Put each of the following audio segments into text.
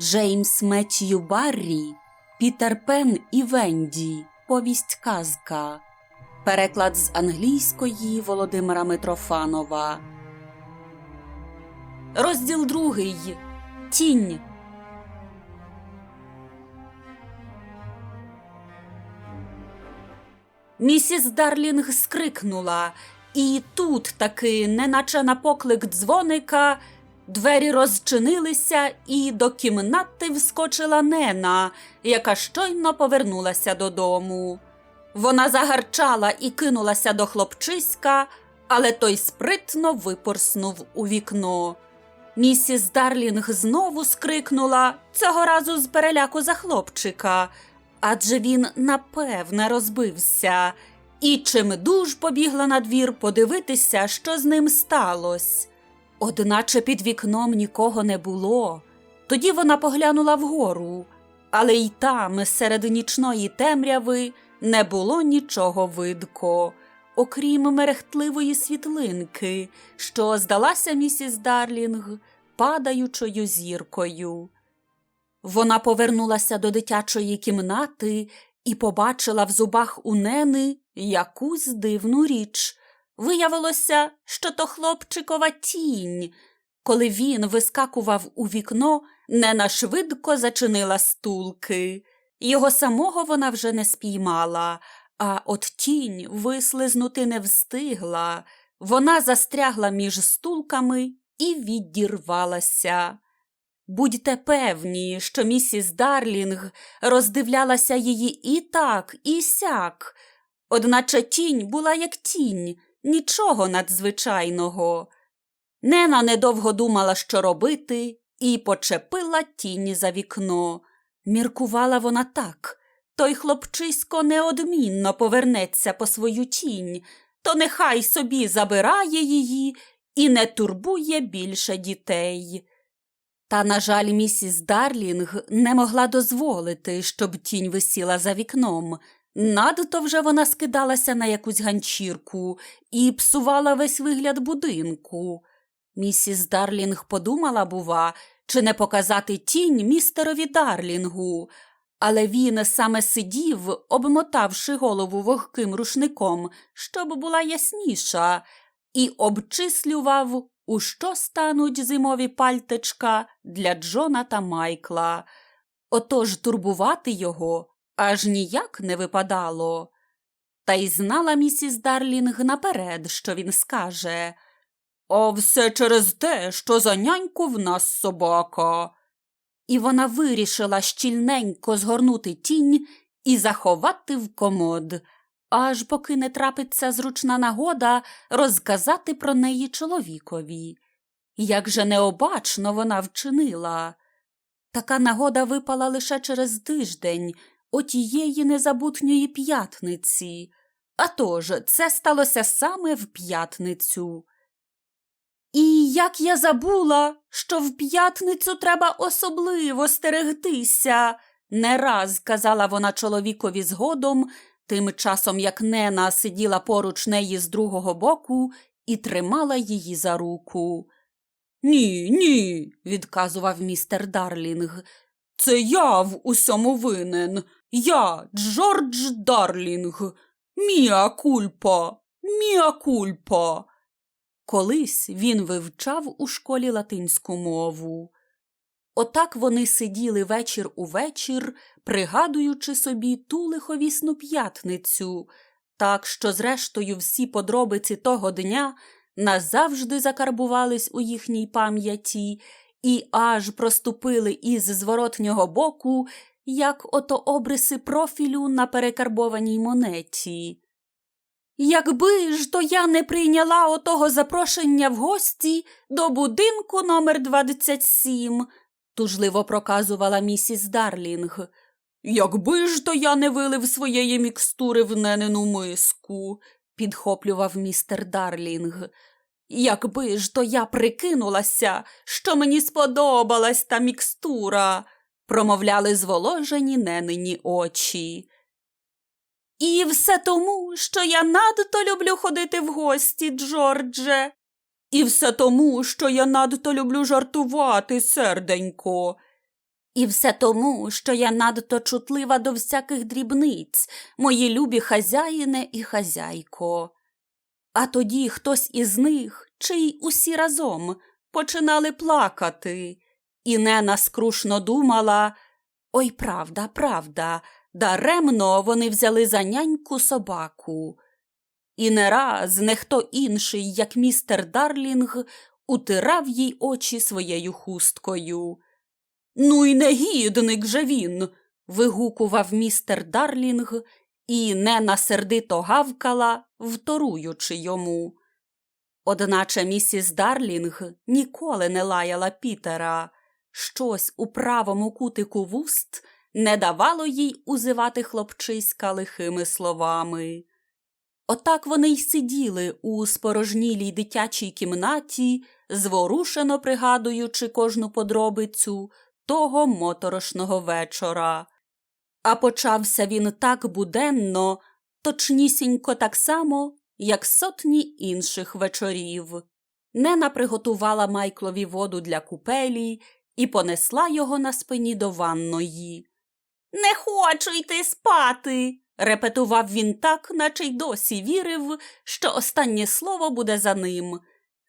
Джеймс Меттью Баррі, Пітер Пен і Венді. Повість казка. Переклад з англійської Володимира Митрофанова. Розділ другий. Тінь. Місіс Дарлінг скрикнула, і тут таки, неначе на поклик дзвоника, двері розчинилися, і до кімнати вскочила Нена, яка щойно повернулася додому. Вона загарчала і кинулася до хлопчиська, але той спритно випорснув у вікно. Місіс Дарлінг знову скрикнула, цього разу з переляку за хлопчика, адже він напевне розбився, і чимдуж побігла на двір подивитися, що з ним сталося. Одначе під вікном нікого не було. Тоді вона поглянула вгору, але й там, серед нічної темряви, не було нічого видко, окрім мерехтливої світлинки, що здалася місіс Дарлінг падаючою зіркою. Вона повернулася до дитячої кімнати і побачила в зубах у нени якусь дивну річ. Виявилося, що то хлопчикова тінь. Коли він вискакував у вікно, Нена швидко зачинила стулки. Його самого вона вже не спіймала, а от тінь вислизнути не встигла. Вона застрягла між стулками і відірвалася. Будьте певні, що місіс Дарлінг роздивлялася її і так, і сяк, одначе тінь була як тінь, нічого надзвичайного. Нена недовго думала, що робити, і почепила тінь за вікно. Міркувала вона так. Той хлопчисько неодмінно повернеться по свою тінь, то нехай собі забирає її і не турбує більше дітей. Та, на жаль, місіс Дарлінг не могла дозволити, щоб тінь висіла за вікном. Надто вже вона скидалася на якусь ганчірку і псувала весь вигляд будинку. Місіс Дарлінг подумала, бува, чи не показати тінь містерові Дарлінгу, але він саме сидів, обмотавши голову вогким рушником, щоб була ясніша, і обчислював, у що стануть зимові пальтечка для Джона та Майкла. Отож турбувати його аж ніяк не випадало. Та й знала місіс Дарлінг наперед, що він скаже. А все через те, що за няньку в нас собака. І вона вирішила щільненько згорнути тінь і заховати в комод, аж поки не трапиться зручна нагода розказати про неї чоловікові. Як же необачно вона вчинила. Така нагода випала лише через тиждень, отієї незабутньої п'ятниці. А тож, це сталося саме в п'ятницю. І як я забула, що в п'ятницю треба особливо стерегтися, не раз казала вона чоловікові згодом, тим часом як Нена сиділа поруч неї з другого боку і тримала її за руку. Ні, ні, відказував містер Дарлінг. Це я в усьому винен. Я, Джордж Дарлінг. Міа кульпа, міа кульпа. Колись він вивчав у школі латинську мову. Отак вони сиділи вечір у вечір, пригадуючи собі ту лиховісну п'ятницю, так що, зрештою, всі подробиці того дня назавжди закарбувались у їхній пам'яті і аж проступили із зворотнього боку, як ото обриси профілю на перекарбованій монеті. Якби ж то я не прийняла отого запрошення в гості до будинку номер 27, тужливо проказувала місіс Дарлінг. Якби ж то я не вилив своєї мікстури в ненину миску, підхоплював містер Дарлінг. Якби ж то я прикинулася, що мені сподобалась та мікстура, промовляли зволожені ненині очі. І все тому, що я надто люблю ходити в гості, Джордже. І все тому, що я надто люблю жартувати, серденько. І все тому, що я надто чутлива до всяких дрібниць, мої любі хазяїне і хазяйко. А тоді хтось із них, чи й усі разом, починали плакати, і Нена скрушно думала Ой, правда, правда, даремно вони взяли за няньку собаку. І не раз не хто інший, як містер Дарлінг, утирав їй очі своєю хусткою. Ну й негідник же він. вигукував містер Дарлінг, і Нена сердито гавкала, вторуючи йому. Одначе місіс Дарлінг ніколи не лаяла Пітера. Щось у правому кутику вуст не давало їй узивати хлопчиська лихими словами. Отак вони й сиділи у спорожнілій дитячій кімнаті, зворушено пригадуючи кожну подробицю того моторошного вечора. А почався він так буденно, точнісінько так само, як сотні інших вечорів. Нена приготувала Майклові воду для купелі і понесла його на спині до ванної. Не хочу йти спати, репетував він так, наче й досі вірив, що останнє слово буде за ним.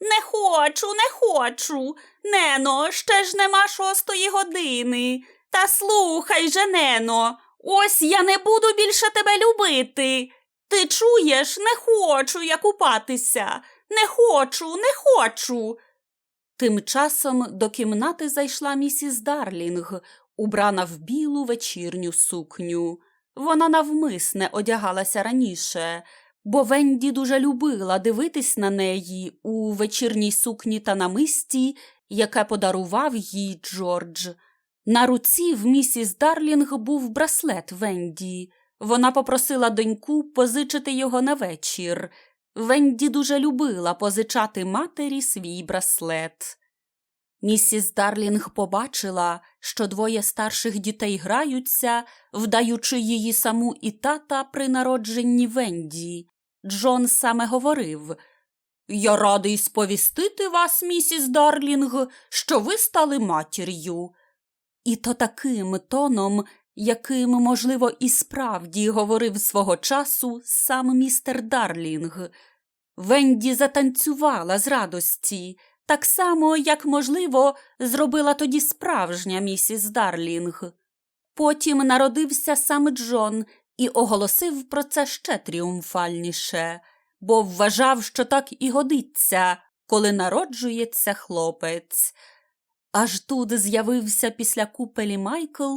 Не хочу, не хочу. Нено, ще ж нема шостої години. Та слухай же, Нено, ось я не буду більше тебе любити. Ти чуєш, не хочу я купатися. Не хочу, не хочу. Тим часом до кімнати зайшла місіс Дарлінг, убрана в білу вечірню сукню. Вона навмисне одягалася раніше, бо Венді дуже любила дивитись на неї у вечірній сукні та намисті, яке подарував їй Джордж. На руці в місіс Дарлінг був браслет Венді. Вона попросила доньку позичити його на вечір. Венді дуже любила позичати матері свій браслет. Місіс Дарлінг побачила, що двоє старших дітей граються, вдаючи її саму і тата при народженні Венді. Джон саме говорив Я радий сповістити вас, місіс Дарлінг, що ви стали матір'ю. І то таким тоном, яким, можливо, і справді говорив свого часу сам містер Дарлінг. Венді затанцювала з радості, так само, як, можливо, зробила тоді справжня місіс Дарлінг. Потім народився сам Джон і оголосив про це ще тріумфальніше, бо вважав, що так і годиться, коли народжується хлопець. Аж тут з'явився після купелі Майкл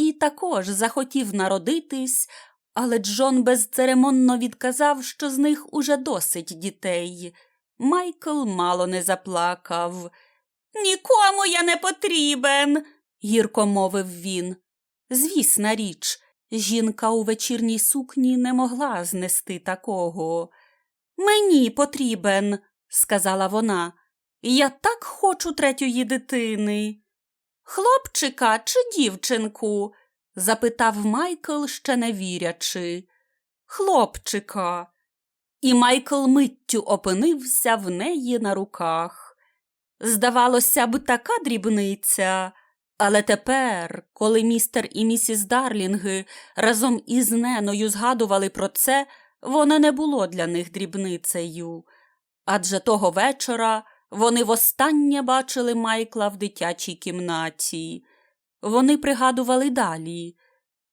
і також захотів народитись, але Джон безцеремонно відказав, що з них уже досить дітей. Майкл мало не заплакав. Нікому я не потрібен, гірко мовив він. Звісна річ, жінка у вечірній сукні не могла знести такого. Мені потрібен, сказала вона. Я так хочу третьої дитини. Хлопчика чи дівчинку? запитав Майкл, ще не вірячи. Хлопчика. І Майкл миттю опинився в неї на руках. Здавалося б, така дрібниця. Але тепер, коли містер і місіс Дарлінги разом із Неною згадували про це, воно не було для них дрібницею. Адже того вечора вони востаннє бачили Майкла в дитячій кімнаті. Вони пригадували далі.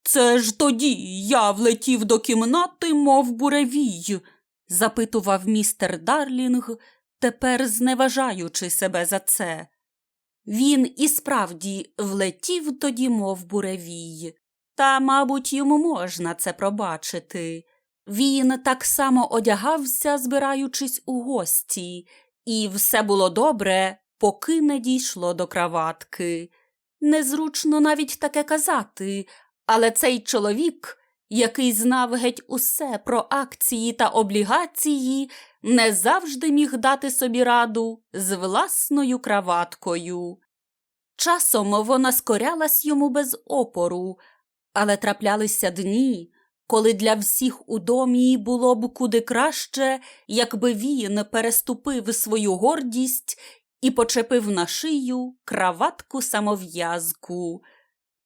Це ж тоді я влетів до кімнати, мов буревій, запитував містер Дарлінг, тепер зневажаючи себе за це. Він і справді влетів тоді, мов буревій, та, мабуть, йому можна це пробачити. Він так само одягався, збираючись у гості, і все було добре, поки не дійшло до краватки. Незручно навіть таке казати, але цей чоловік, який знав геть усе про акції та облігації, не завжди міг дати собі раду з власною краваткою. Часом вона скорялась йому без опору, але траплялися дні, коли для всіх у домі було б куди краще, якби він переступив свою гордість і почепив на шию краватку самов'язку.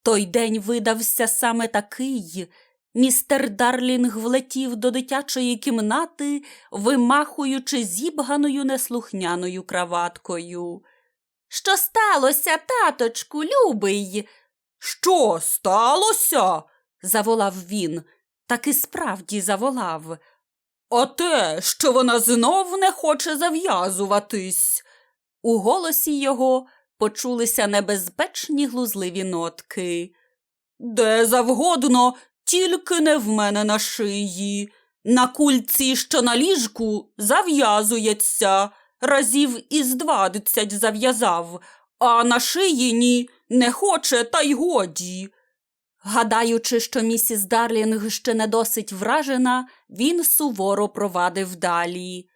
Той день видався саме такий. Містер Дарлінг влетів до дитячої кімнати, вимахуючи зібганою неслухняною краваткою. Що сталося, таточку, любий? Що сталося? заволав він. Так і справді заволав. А те, що вона знов не хоче зав'язуватись. У голосі його почулися небезпечні глузливі нотки. Де завгодно, тільки не в мене на шиї. На кульці, що на ліжку, зав'язується, разів із двадцять зав'язав, а на шиї ні, не хоче, та й годі. Гадаючи, що місіс Дарлінг ще не досить вражена, він суворо провадив далі.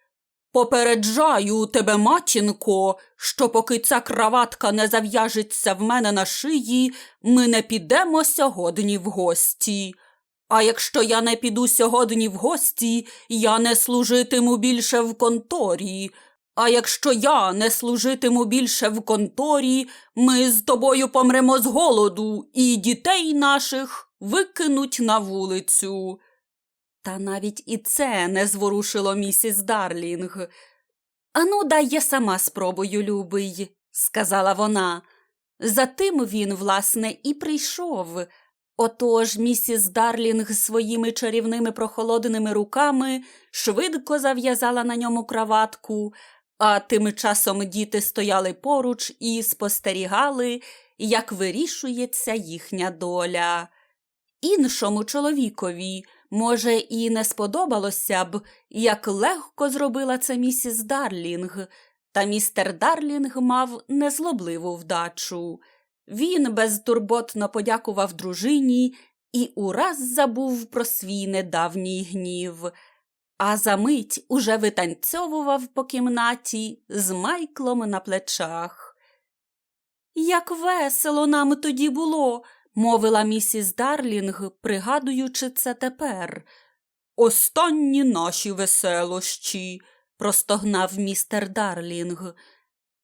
Попереджаю тебе, матінко, що поки ця краватка не зав'яжеться в мене на шиї, ми не підемо сьогодні в гості. А якщо я не піду сьогодні в гості, я не служитиму більше в конторі. А якщо я не служитиму більше в конторі, ми з тобою помремо з голоду, і дітей наших викинуть на вулицю. Та навіть і це не зворушило місіс Дарлінг. Ану, дай я сама спробую, любий, сказала вона. Затим він, власне, і прийшов. Отож місіс Дарлінг своїми чарівними прохолодними руками швидко зав'язала на ньому краватку, а тим часом діти стояли поруч і спостерігали, як вирішується їхня доля. Іншому чоловікові, може, і не сподобалося б, як легко зробила це місіс Дарлінг, та містер Дарлінг мав незлобливу вдачу. Він безтурботно подякував дружині і ураз забув про свій недавній гнів, а за мить уже витанцьовував по кімнаті з майклом на плечах. Як весело нам тоді було, мовила місіс Дарлінг, пригадуючи це тепер. Останні наші веселощі, простогнав містер Дарлінг.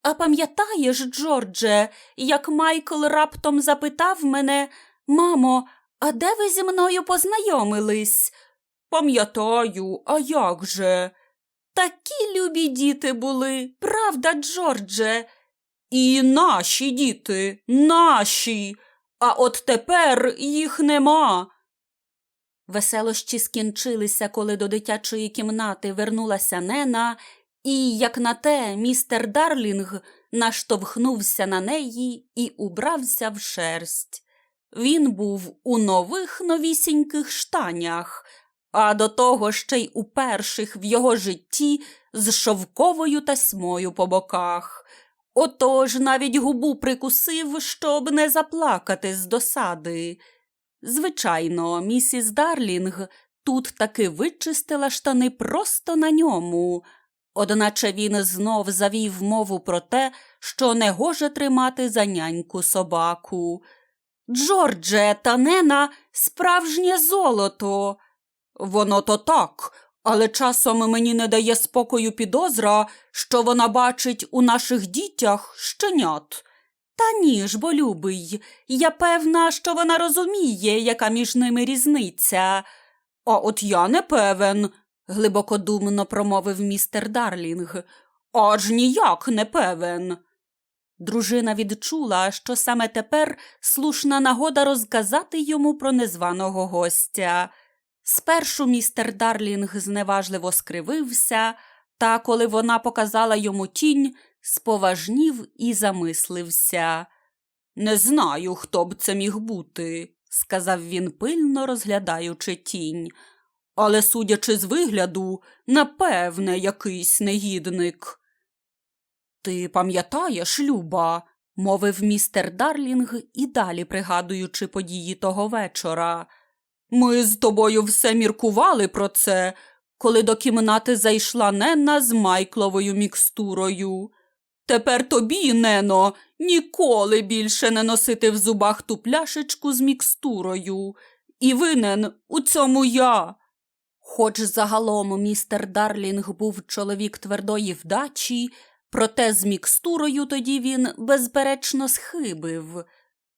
А пам'ятаєш, Джордже, як Майкл раптом запитав мене, мамо, а де ви зі мною познайомились? Пам'ятаю, а як же? Такі любі діти були, правда, Джордже? І наші діти, наші, а от тепер їх нема. Веселощі скінчилися, коли до дитячої кімнати вернулася Нена, і, як на те, містер Дарлінг наштовхнувся на неї і убрався в шерсть. Він був у нових новісіньких штанях, а до того ще й у перших в його житті з шовковою тасьмою по боках. Отож навіть губу прикусив, щоб не заплакати з досади. Звичайно, місіс Дарлінг тут таки вичистила штани просто на ньому, одначе він знов завів мову про те, що не гоже тримати за няньку собаку. Джордже та Нена справжнє золото. Воно то так, але часом мені не дає спокою підозра, що вона бачить у наших дітях щенят. Та ні ж, бо любий, я певна, що вона розуміє, яка між ними різниця. А от я не певен, глибокодумно промовив містер Дарлінг. Аж ніяк не певен. Дружина відчула, що саме тепер слушна нагода розказати йому про незваного гостя. Спершу містер Дарлінг зневажливо скривився, та коли вона показала йому тінь, споважнів і замислився. Не знаю, хто б це міг бути, сказав він пильно розглядаючи тінь. Але, судячи з вигляду, напевне, якийсь негідник. Ти пам'ятаєш, Люба, мовив містер Дарлінг і далі пригадуючи події того вечора. Ми з тобою все міркували про це, коли до кімнати зайшла Нена з Майкловою мікстурою. Тепер тобі, Нено, ніколи більше не носити в зубах ту пляшечку з мікстурою. І винен у цьому я. Хоч загалом містер Дарлінг був чоловік твердої вдачі, проте з мікстурою тоді він безперечно схибив.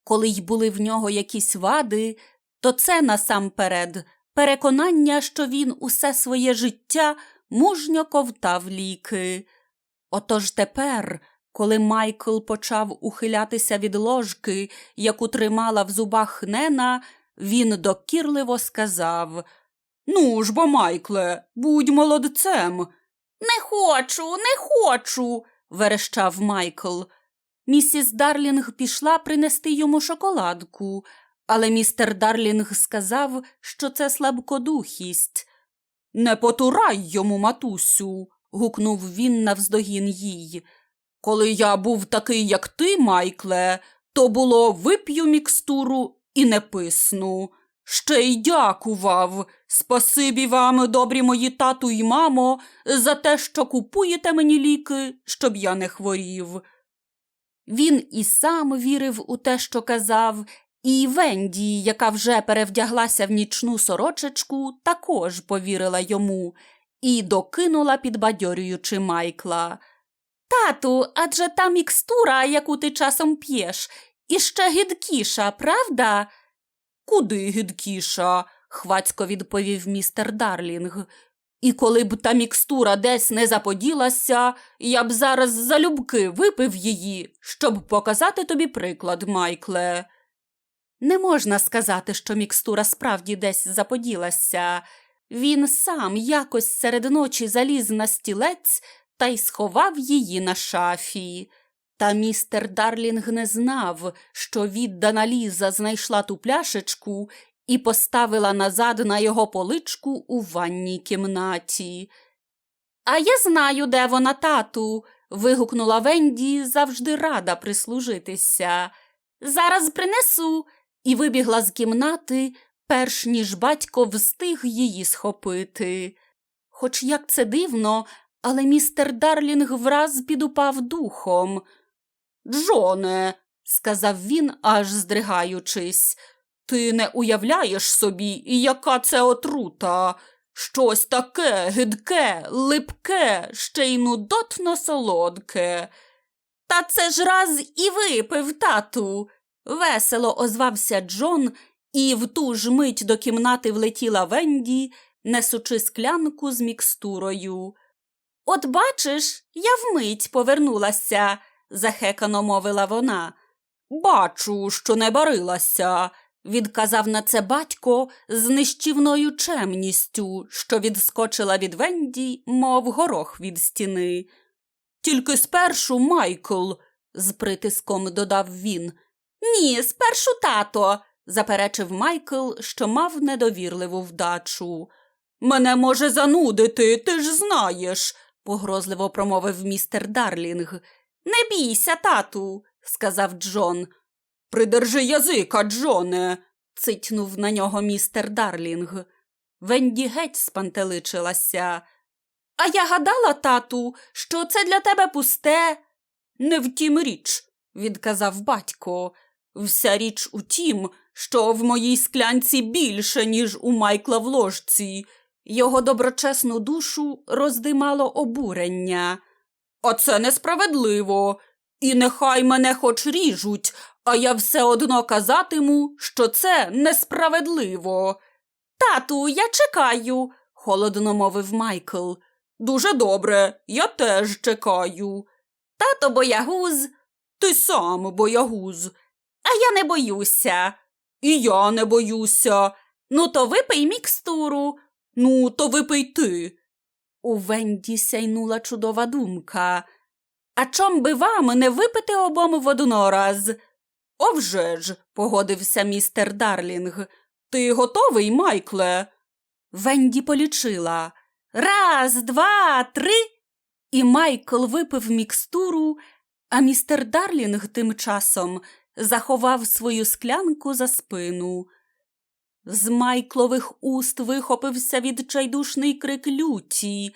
Коли й були в нього якісь вади, то це насамперед переконання, що він усе своє життя мужньо ковтав ліки. Отож тепер, коли Майкл почав ухилятися від ложки, яку тримала в зубах Нена, він докірливо сказав Ну ж бо, Майкле, будь молодцем. Не хочу, не хочу. верещав Майкл. Місіс Дарлінг пішла принести йому шоколадку, але містер Дарлінг сказав, що це слабкодухість. Не потурай йому, матусю, гукнув він навздогін їй. Коли я був такий, як ти, Майкле, то було вип'ю мікстуру і не писну. Ще й дякував. Спасибі вам, добрі мої тату й мамо, за те, що купуєте мені ліки, щоб я не хворів. Він і сам вірив у те, що казав, і Венді, яка вже перевдяглася в нічну сорочечку, також повірила йому і докинула, підбадьорюючи Майкла. Тату, адже та мікстура, яку ти часом п'єш, іще гидкіша, правда? Куди гидкіша? хвацько відповів містер Дарлінг. І коли б та мікстура десь не заподілася, я б зараз залюбки випив її, щоб показати тобі приклад, Майкле. Не можна сказати, що мікстура справді десь заподілася. Він сам якось серед ночі заліз на стілець та й сховав її на шафі. Та містер Дарлінг не знав, що віддана Ліза знайшла ту пляшечку і поставила назад на його поличку у ванній кімнаті. А я знаю, де вона, тату. вигукнула Венді, завжди рада прислужитися. Зараз принесу. І вибігла з кімнати, перш ніж батько встиг її схопити. Хоч як це дивно, але містер Дарлінг враз підупав духом. Джоне, сказав він, аж здригаючись, ти не уявляєш собі, яка це отрута. Щось таке гидке, липке, ще й нудотно солодке. Та це ж раз і випив, тату. Весело озвався Джон, і в ту ж мить до кімнати влетіла Венді, несучи склянку з мікстурою. От бачиш, я вмить повернулася, захекано мовила вона. Бачу, що не барилася, відказав на це батько з нищівною чемністю, що відскочила від Венді, мов горох від стіни. Тільки спершу, Майкл, з притиском додав він. Ні, спершу тато, заперечив Майкл, що мав недовірливу вдачу. Мене може занудити, ти ж знаєш, погрозливо промовив містер Дарлінг. Не бійся, тату, сказав Джон. Придержи язика, Джоне, цитьнув на нього містер Дарлінг. Венді геть спантеличилася. А я гадала, тату, що це для тебе пусте. Не втім річ, відказав батько. Вся річ у тім, що в моїй склянці більше, ніж у Майкла в ложці. Його доброчесну душу роздимало обурення. А це несправедливо. І нехай мене хоч ріжуть, а я все одно казатиму, що це несправедливо. Тату, я чекаю, холодно мовив Майкл. Дуже добре, я теж чекаю. Тато боягуз. Ти сам боягуз. А я не боюся. І я не боюся. Ну, то випий мікстуру. Ну, то випий ти. У Венді сяйнула чудова думка. А чом би вам не випити обом воднораз? «Овже ж», – погодився містер Дарлінг. Ти готовий, Майкле? Венді полічила. Раз, два, три. І Майкл випив мікстуру, а містер Дарлінг тим часом заховав свою склянку за спину. З Майклових уст вихопився відчайдушний крик люті.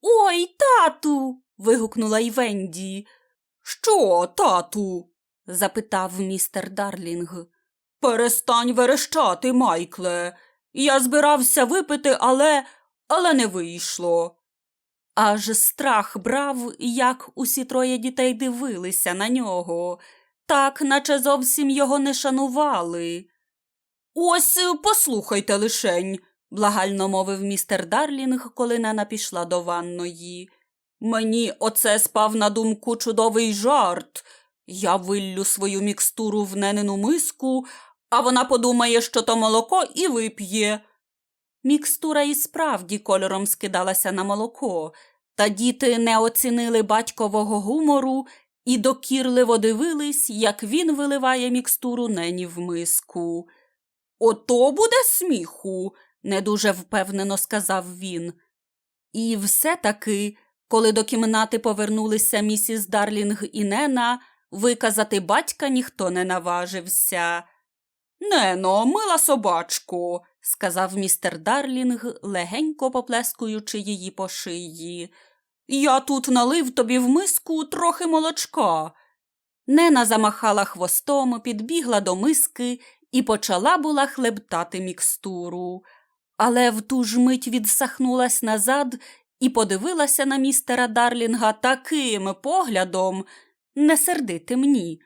Ой, тату. вигукнула й Венді. Що, тату? запитав містер Дарлінг. Перестань верещати, Майкле. Я збирався випити, але але не вийшло. Аж страх брав, як усі троє дітей дивилися на нього. Так, наче зовсім його не шанували. Ось е, послухайте лишень, благально мовив містер Дарлінг, коли Нена пішла до ванної. Мені оце спав на думку чудовий жарт. Я виллю свою мікстуру в ненину миску, а вона подумає, що то молоко, і вип'є. Мікстура і справді кольором скидалася на молоко, та діти не оцінили батькового гумору і докірливо дивились, як він виливає мікстуру нені в миску. Ото буде сміху, не дуже впевнено сказав він. І все-таки, коли до кімнати повернулися місіс Дарлінг і Нена, виказати батька ніхто не наважився. Нено, мила собачко, сказав містер Дарлінг, легенько поплескуючи її по шиї. Я тут налив тобі в миску трохи молочка. Нена замахала хвостом, підбігла до миски і почала була хлебтати мікстуру. Але в ту ж мить відсахнулась назад і подивилася на містера Дарлінга таким поглядом, не сердити мені,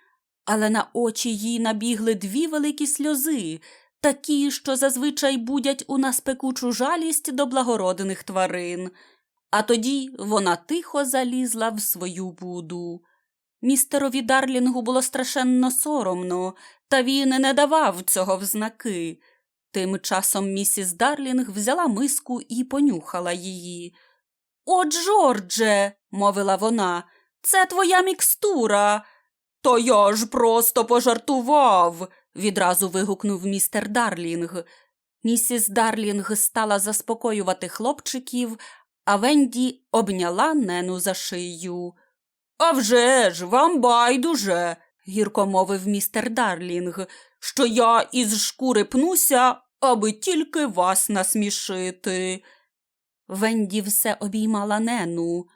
але на очі їй набігли дві великі сльози, такі, що зазвичай будять у нас пекучу жалість до благородних тварин. А тоді вона тихо залізла в свою буду. Містерові Дарлінгу було страшенно соромно, та він не давав цього в знаки. Тим часом місіс Дарлінг взяла миску і понюхала її. О, Джордже, мовила вона, це твоя мікстура. То я ж просто пожартував, відразу вигукнув містер Дарлінг. Місіс Дарлінг стала заспокоювати хлопчиків, а Венді обняла Нену за шию. «А вже ж, вам байдуже, гірко мовив містер Дарлінг, що я із шкури пнуся, аби тільки вас насмішити. Венді все обіймала Нену.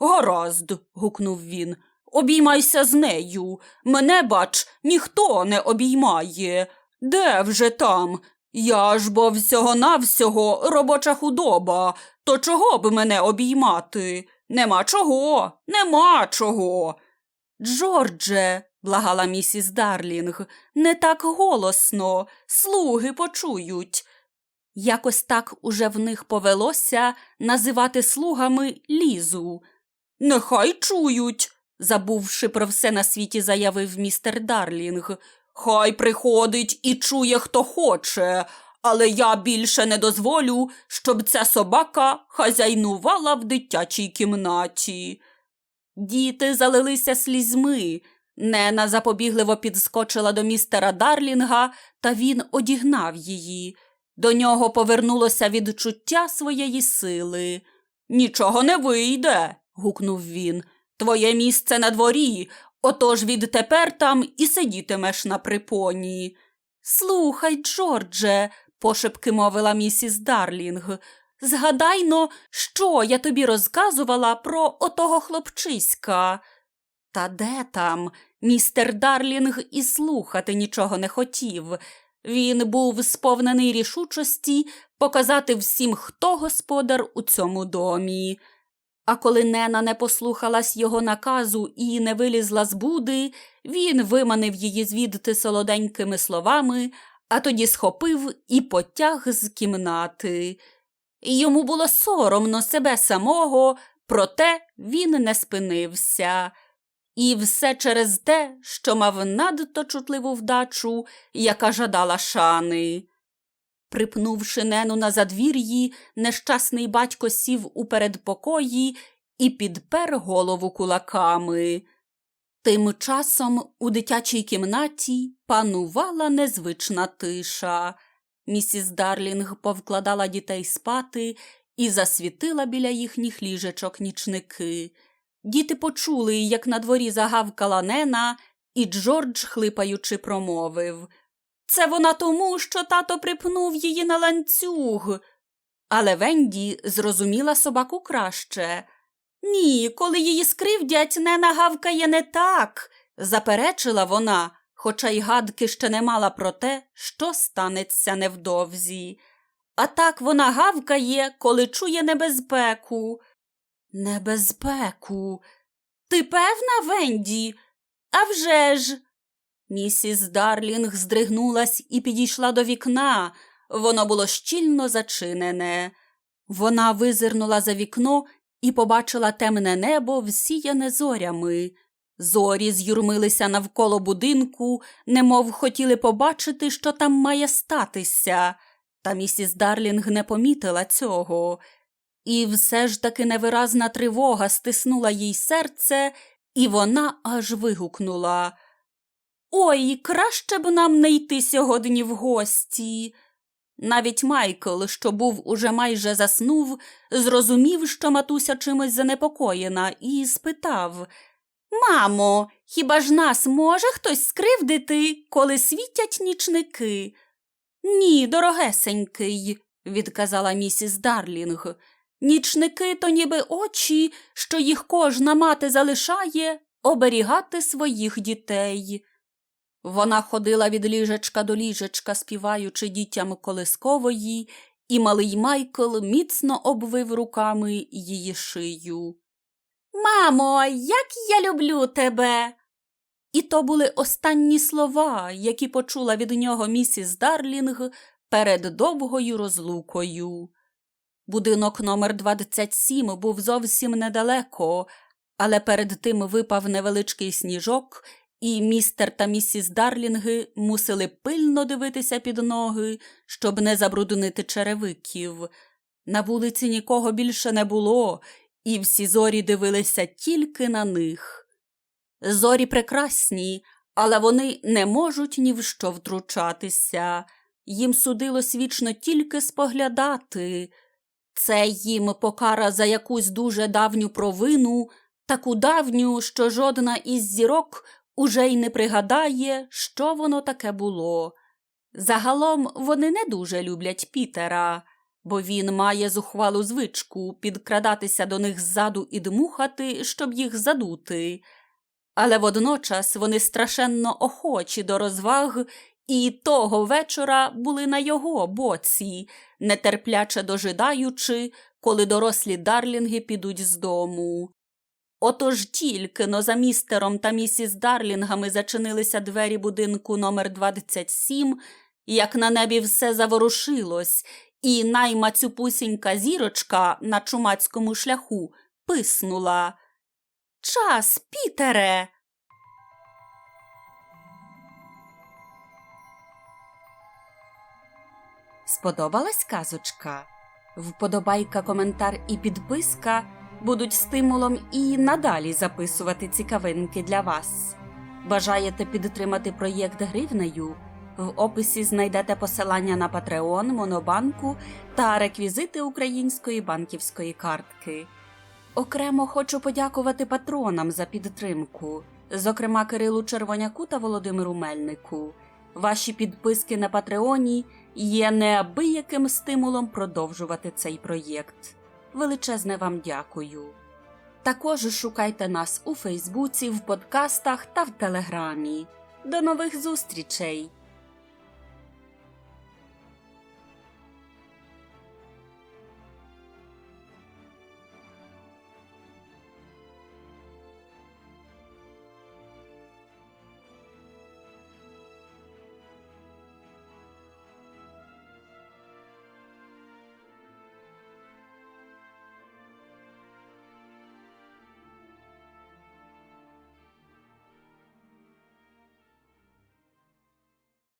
Гаразд, гукнув він. Обіймайся з нею. Мене, бач, ніхто не обіймає. Де вже там? Я ж бо всього-навсього робоча худоба. То чого б мене обіймати? Нема чого, нема чого. Джордже, благала місіс Дарлінг, не так голосно, слуги почують. Якось так уже в них повелося називати слугами лізу. Нехай чують, забувши про все на світі, заявив містер Дарлінг. Хай приходить і чує, хто хоче, але я більше не дозволю, щоб ця собака хазяйнувала в дитячій кімнаті. Діти залилися слізьми. Нена запобігливо підскочила до містера Дарлінга, та він одігнав її. До нього повернулося відчуття своєї сили. Нічого не вийде, гукнув він. Твоє місце на дворі, отож відтепер там і сидітимеш на припоні. Слухай, Джордже, пошепки мовила місіс Дарлінг. Згадайно, що я тобі розказувала про отого хлопчиська. Та де там? Містер Дарлінг і слухати нічого не хотів. Він був сповнений рішучості показати всім, хто господар у цьому домі. А коли Нена не послухалась його наказу і не вилізла з буди, він виманив її звідти солоденькими словами, а тоді схопив і потяг з кімнати. Йому було соромно себе самого, проте він не спинився. І все через те, що мав надто чутливу вдачу, яка жадала шани. Припнувши нену на задвір'ї, нещасний батько сів у передпокої і підпер голову кулаками. Тим часом у дитячій кімнаті панувала незвична тиша. Місіс Дарлінг повкладала дітей спати і засвітила біля їхніх ліжечок нічники. Діти почули, як на дворі загавкала Нена, і Джордж, хлипаючи, промовив Це вона тому, що тато припнув її на ланцюг. Але Венді зрозуміла собаку краще. Ні, коли її скривдять, Нена гавкає не так, заперечила вона, хоча й гадки ще не мала про те, що станеться невдовзі. А так вона гавкає, коли чує небезпеку. Небезпеку. Ти певна, Венді? А вже ж. Місіс Дарлінг здригнулась і підійшла до вікна. Воно було щільно зачинене. Вона визирнула за вікно і побачила темне небо, всіяне зорями. Зорі з'юрмилися навколо будинку, немов хотіли побачити, що там має статися. Та місіс Дарлінг не помітила цього. І все ж таки невиразна тривога стиснула їй серце, і вона аж вигукнула. Ой, краще б нам не йти сьогодні в гості. Навіть Майкл, що був уже майже заснув, зрозумів, що матуся чимось занепокоєна, і спитав Мамо, хіба ж нас може хтось скривдити, коли світять нічники? Ні, дорогесенький, відказала місіс Дарлінг. Нічники то ніби очі, що їх кожна мати залишає оберігати своїх дітей. Вона ходила від ліжечка до ліжечка, співаючи дітям колискової, і малий Майкл міцно обвив руками її шию. Мамо, як я люблю тебе. І то були останні слова, які почула від нього місіс Дарлінг перед довгою розлукою. Будинок номер 27 був зовсім недалеко, але перед тим випав невеличкий сніжок, і містер та місіс Дарлінги мусили пильно дивитися під ноги, щоб не забруднити черевиків. На вулиці нікого більше не було, і всі зорі дивилися тільки на них. Зорі прекрасні, але вони не можуть ні в що втручатися. Їм судилось вічно тільки споглядати. Це їм покара за якусь дуже давню провину, таку давню, що жодна із зірок уже й не пригадає, що воно таке було. Загалом вони не дуже люблять Пітера, бо він має зухвалу звичку підкрадатися до них ззаду і дмухати, щоб їх задути. Але водночас вони страшенно охочі до розваг і того вечора були на його боці, нетерпляче дожидаючи, коли дорослі дарлінги підуть з дому. Отож тільки но за містером та місіс Дарлінгами зачинилися двері будинку номер 27, як на небі все заворушилось, і наймацюпусінька зірочка на чумацькому шляху писнула. Час, Пітере. Сподобалась казочка? Вподобайка, коментар і підписка будуть стимулом і надалі записувати цікавинки для вас. Бажаєте підтримати проєкт гривнею? В описі знайдете посилання на Patreon, Монобанку та реквізити української банківської картки. Окремо хочу подякувати патронам за підтримку, зокрема Кирилу Червоняку та Володимиру Мельнику. Ваші підписки на Патреоні є неабияким стимулом продовжувати цей проєкт. Величезне вам дякую. Також шукайте нас у Фейсбуці, в подкастах та в Телеграмі. До нових зустрічей!